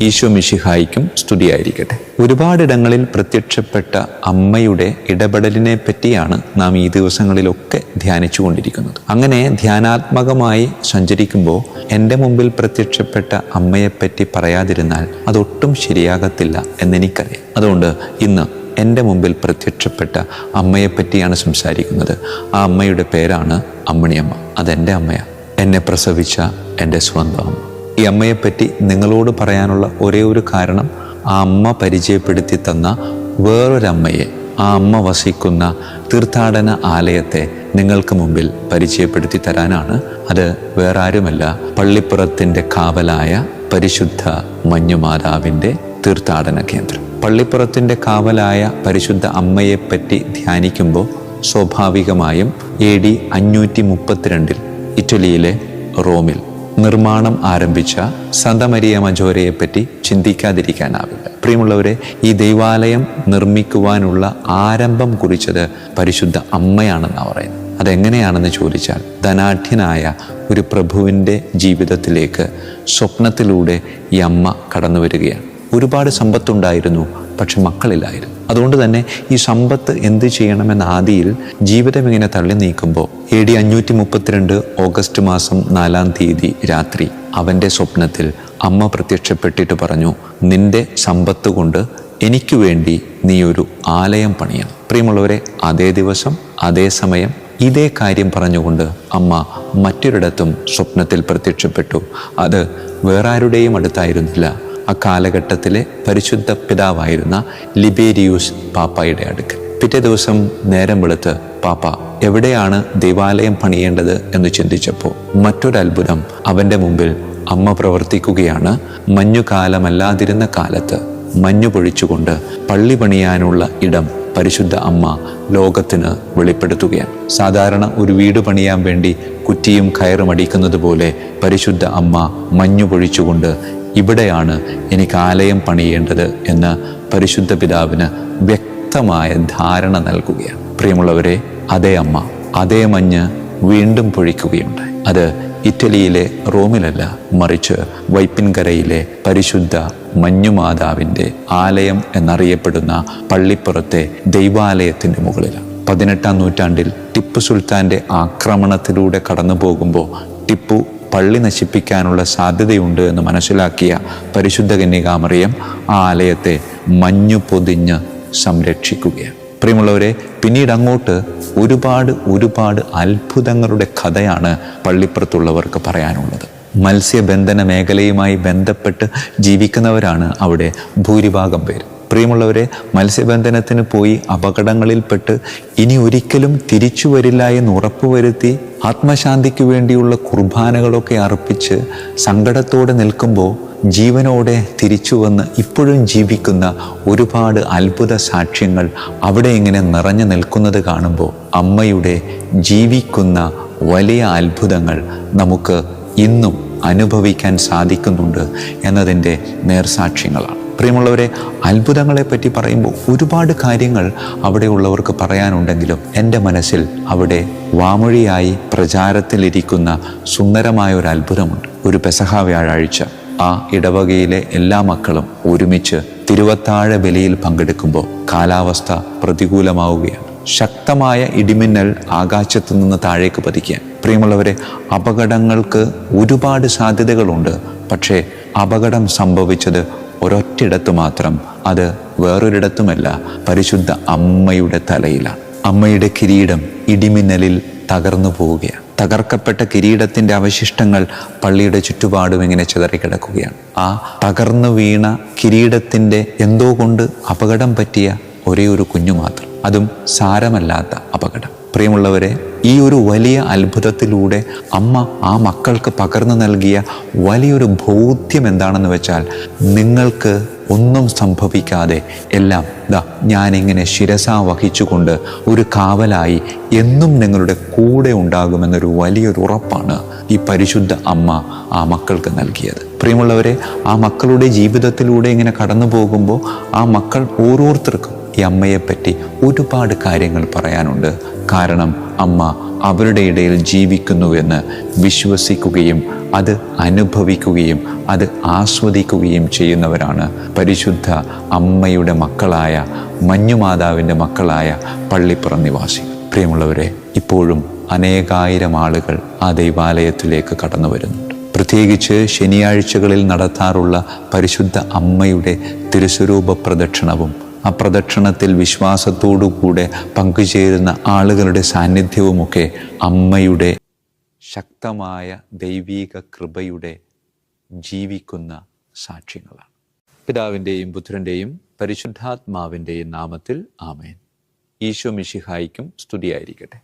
ഈശോ മിഷിഹായിക്കും സ്തുതിയായിരിക്കട്ടെ. ഒരുപാടിടങ്ങളിൽ പ്രത്യക്ഷപ്പെട്ട അമ്മയുടെ ഇടപെടലിനെ പറ്റിയാണ് നാം ഈ ദിവസങ്ങളിലൊക്കെ ധ്യാനിച്ചു കൊണ്ടിരിക്കുന്നത് അങ്ങനെ ധ്യാനാത്മകമായി സഞ്ചരിക്കുമ്പോൾ എന്റെ മുമ്പിൽ പ്രത്യക്ഷപ്പെട്ട അമ്മയെപ്പറ്റി പറയാതിരുന്നാൽ അതൊട്ടും ശരിയാകത്തില്ല എന്നെനിക്കറിയാം. അതുകൊണ്ട് ഇന്ന് എന്റെ മുമ്പിൽ പ്രത്യക്ഷപ്പെട്ട അമ്മയെപ്പറ്റിയാണ് സംസാരിക്കുന്നത്. ആ അമ്മയുടെ പേരാണ് അമ്മണിയമ്മ. അതെന്റെ അമ്മയാണ്. എന്നെ പ്രസവിച്ച എന്റെ സ്വന്തം അമ്മ. ഈ അമ്മയെപ്പറ്റി നിങ്ങളോട് പറയാനുള്ള ഒരേ ഒരു കാരണം ആ അമ്മ പരിചയപ്പെടുത്തി തന്ന വേറൊരമ്മയെ ആ അമ്മ വസിക്കുന്ന തീർത്ഥാടന ആലയത്തെ നിങ്ങൾക്ക് മുമ്പിൽ പരിചയപ്പെടുത്തി തരാനാണ്. അത് വേറെ ആരുമല്ല പള്ളിപ്പുറത്തിന്റെ കാവലായ പരിശുദ്ധ മഞ്ഞുമാതാവിന്റെ തീർത്ഥാടന കേന്ദ്രം. പള്ളിപ്പുറത്തിന്റെ കാവലായ പരിശുദ്ധ അമ്മയെപ്പറ്റി ധ്യാനിക്കുമ്പോൾ സ്വാഭാവികമായും എ ഡി അഞ്ഞൂറ്റി മുപ്പത്തിരണ്ടിൽ ഇറ്റലിയിലെ റോമിൽ നിർമ്മാണം ആരംഭിച്ച സന്ത മരിയ മജോരയെപ്പറ്റി ചിന്തിക്കാതിരിക്കാനാവില്ല. പ്രിയമുള്ളവരെ ഈ ദൈവാലയം നിർമ്മിക്കുവാനുള്ള ആരംഭം കുറിച്ചത് പരിശുദ്ധ അമ്മയാണെന്നാണ് പറയുന്നത്. അതെങ്ങനെയാണെന്ന് ചോദിച്ചാൽ ധനാഠ്യനായ ഒരു പ്രഭുവിന്റെ ജീവിതത്തിലേക്ക് സ്വപ്നത്തിലൂടെ ഈ അമ്മ കടന്നു വരികയാണ് ഒരുപാട് സമ്പത്തുണ്ടായിരുന്നു പക്ഷെ മക്കളില്ലായിരുന്നു. അതുകൊണ്ട് തന്നെ ഈ സമ്പത്ത് എന്ത് ചെയ്യണമെന്ന ആദിയിൽ ജീവിതം ഇങ്ങനെ തള്ളി നീക്കുമ്പോൾ എ ഡി അഞ്ഞൂറ്റി മുപ്പത്തിരണ്ട് ഓഗസ്റ്റ് മാസം നാലാം തീയതി രാത്രി അവന്റെ സ്വപ്നത്തിൽ അമ്മ പ്രത്യക്ഷപ്പെട്ടിട്ട് പറഞ്ഞു നിന്റെ സമ്പത്ത് കൊണ്ട് എനിക്ക് വേണ്ടി നീ ഒരു ആലയം പണിയണം. പ്രിയമുള്ളവരെ അതേ ദിവസം അതേ സമയം ഇതേ കാര്യം പറഞ്ഞുകൊണ്ട് അമ്മ മറ്റൊരിടത്തും സ്വപ്നത്തിൽ പ്രത്യക്ഷപ്പെട്ടു. അത് വേറാരുടെയും അടുത്തായിരുന്നില്ല. ആ കാലഘട്ടത്തിലെ പരിശുദ്ധ പിതാവായിരുന്ന ലിബേരിയൂസ് പാപ്പയുടെ അടുക്കൽ. പിറ്റേ ദിവസം നേരം വെളുത്ത് പാപ്പ എവിടെയാണ് ദേവാലയം പണിയേണ്ടത്? എന്ന് ചിന്തിച്ചപ്പോൾ മറ്റൊരത്ഭുതം അവന്റെ മുമ്പിൽ അമ്മ പ്രവർത്തിക്കുകയാണ്. മഞ്ഞുകാലമല്ലാതിരുന്ന കാലത്ത് മഞ്ഞു പൊഴിച്ചുകൊണ്ട് പള്ളി പണിയാനുള്ള ഇടം പരിശുദ്ധ അമ്മ ലോകത്തിന് വെളിപ്പെടുത്തുകയാണ്. സാധാരണ ഒരു വീട് പണിയാൻ വേണ്ടി കുറ്റിയും കയറും അടിക്കുന്നത് പോലെ പരിശുദ്ധ അമ്മ മഞ്ഞു പൊഴിച്ചുകൊണ്ട് ഇവിടെയാണ് എനിക്ക് ആലയം പണിയേണ്ടത് എന്ന് പരിശുദ്ധ പിതാവിന് വ്യക്തമായ ധാരണ നൽകുകയാണ്. പ്രിയമുള്ളവരെ അതേ അമ്മ അതേ മഞ്ഞ് വീണ്ടും പൊഴിക്കുകയുണ്ടായി. അത് ഇറ്റലിയിലെ റോമിലല്ല മറിച്ച് വൈപ്പിൻകരയിലെ പരിശുദ്ധ മഞ്ഞുമാതാവിന്റെ ആലയം എന്നറിയപ്പെടുന്ന പള്ളിപ്പുറത്തെ ദൈവാലയത്തിന്റെ മുകളിലാണ്. പതിനെട്ടാം നൂറ്റാണ്ടിൽ ടിപ്പു സുൽത്താന്റെ ആക്രമണത്തിലൂടെ കടന്നു പോകുമ്പോൾ ടിപ്പു പള്ളി നശിപ്പിക്കാനുള്ള സാധ്യതയുണ്ട് എന്ന് മനസ്സിലാക്കിയ പരിശുദ്ധ കന്യകാമറിയം ആ ആലയത്തെ മഞ്ഞു പൊതിഞ്ഞ് സംരക്ഷിക്കുകയാണ്. പ്രിയമുള്ളവരെ പിന്നീട് അങ്ങോട്ട് ഒരുപാട് ഒരുപാട് അത്ഭുതങ്ങളുടെ കഥയാണ് പള്ളിപ്പുറത്തുള്ളവർക്ക് പറയാനുള്ളത്. മത്സ്യബന്ധന മേഖലയുമായി ബന്ധപ്പെട്ട് ജീവിക്കുന്നവരാണ് അവിടെ ഭൂരിഭാഗം പേര്. പ്രിയമുള്ളവരെ മത്സ്യബന്ധനത്തിന് പോയി അപകടങ്ങളിൽപ്പെട്ട് ഇനി ഒരിക്കലും തിരിച്ചു വരില്ല എന്ന് ഉറപ്പുവരുത്തി ആത്മശാന്തിക്ക് വേണ്ടിയുള്ള കുർബാനകളൊക്കെ അർപ്പിച്ച് സങ്കടത്തോടെ നിൽക്കുമ്പോൾ ജീവനോടെ തിരിച്ചു വന്ന് ഇപ്പോഴും ജീവിക്കുന്ന ഒരുപാട് അത്ഭുത സാക്ഷ്യങ്ങൾ അവിടെ ഇങ്ങനെ നിറഞ്ഞു നിൽക്കുന്നത് കാണുമ്പോൾ അമ്മയുടെ ജീവിക്കുന്ന വലിയ അത്ഭുതങ്ങൾ നമുക്ക് ഇന്നും അനുഭവിക്കാൻ സാധിക്കുന്നുണ്ട് എന്നതിന്റെ നേർസാക്ഷ്യങ്ങളാണ്. പ്രിയമുള്ളവരെ അത്ഭുതങ്ങളെ പറ്റി പറയുമ്പോൾ ഒരുപാട് കാര്യങ്ങൾ അവിടെയുള്ളവർക്ക് പറയാനുണ്ടെങ്കിലും എന്റെ മനസ്സിൽ അവിടെ വാമൊഴിയായി പ്രചാരത്തിലിരിക്കുന്ന സുന്ദരമായ ഒരു അത്ഭുതമുണ്ട്. ഒരു പെസഹ വ്യാഴാഴ്ച ആ ഇടവകയിലെ എല്ലാ മക്കളും ഒരുമിച്ച് തിരുവത്താഴ ബലിയിൽ പങ്കെടുക്കുമ്പോൾ കാലാവസ്ഥ പ്രതികൂലമാവുകയാണ്. ശക്തമായ ഇടിമിന്നൽ ആകാശത്തു നിന്ന് താഴേക്ക് പതിക്കുക പ്രിയമുള്ളവരെ അപകടങ്ങൾക്ക് ഒരുപാട് സാധ്യതകളുണ്ട്. പക്ഷേ അപകടം സംഭവിച്ചത് ഒരൊറ്റിടത്ത് മാത്രം അത് വേറൊരിടത്തുമല്ല പരിശുദ്ധ അമ്മയുടെ തലയിലാണ് അമ്മയുടെ കിരീടം ഇടിമിന്നലിൽ തകർന്നു പോവുകയാണ്. തകർക്കപ്പെട്ട കിരീടത്തിന്റെ അവശിഷ്ടങ്ങൾ പള്ളിയുടെ ചുറ്റുപാടും ഇങ്ങനെ ചിതറിക്കിടക്കുകയാണ്. ആ തകർന്നു വീണ കിരീടത്തിന്റെ എന്തോ കൊണ്ട് അപകടം പറ്റിയ ഒരേ ഒരു കുഞ്ഞു മാത്രം. അതും സാരമല്ലാത്ത അപകടം. പ്രിയമുള്ളവരെ ഈ ഒരു വലിയ അത്ഭുതത്തിലൂടെ അമ്മ ആ മക്കൾക്ക് പകർന്നു നൽകിയ വലിയൊരു ബോധ്യം എന്താണെന്ന് വെച്ചാൽ നിങ്ങൾക്ക് ഒന്നും സംഭവിക്കാതെ എല്ലാം ദാ ഞാനിങ്ങനെ ശിരസ വഹിച്ചുകൊണ്ട് ഒരു കാവലായി എന്നും നിങ്ങളുടെ കൂടെ ഉണ്ടാകുമെന്നൊരു വലിയൊരു ഉറപ്പാണ് ഈ പരിശുദ്ധ അമ്മ ആ മക്കൾക്ക് നൽകിയത്. പ്രിയമുള്ളവരെ ആ മക്കളുടെ ജീവിതത്തിലൂടെ ഇങ്ങനെ കടന്നു പോകുമ്പോൾ ആ മക്കൾ ഓരോരുത്തർക്കും ഈ അമ്മയെപ്പറ്റി ഒരുപാട് കാര്യങ്ങൾ പറയാനുണ്ട്. കാരണം അമ്മ അവരുടെ ഇടയിൽ ജീവിക്കുന്നുവെന്ന് വിശ്വസിക്കുകയും അത് അനുഭവിക്കുകയും അത് ആസ്വദിക്കുകയും ചെയ്യുന്നവരാണ് പരിശുദ്ധ അമ്മയുടെ മക്കളായ മഞ്ഞുമാതാവിന്റെ മക്കളായ പള്ളിപ്പുറം നിവാസികൾ പ്രിയമുള്ളവരെ ഇപ്പോഴും അനേകായിരം ആളുകൾ ആ ദൈവാലയത്തിലേക്ക് കടന്നു വരുന്നുണ്ട് പ്രത്യേകിച്ച് ശനിയാഴ്ചകളിൽ നടത്താറുള്ള പരിശുദ്ധ അമ്മയുടെ തിരുസ്വരൂപ പ്രദക്ഷിണവും ആ പ്രദക്ഷിണത്തിൽ വിശ്വാസത്തോടുകൂടെ പങ്കുചേരുന്ന ആളുകളുടെ സാന്നിധ്യവുമൊക്കെ അമ്മയുടെ ശക്തമായ ദൈവീക കൃപയുടെ ജീവിക്കുന്ന സാക്ഷ്യങ്ങളാണ്. പിതാവിന്റെയും പുത്രന്റെയും പരിശുദ്ധാത്മാവിന്റെയും നാമത്തിൽ ആമേൻ. ഈശോ മിഷിഹായിക്കും സ്തുതിയായിരിക്കട്ടെ.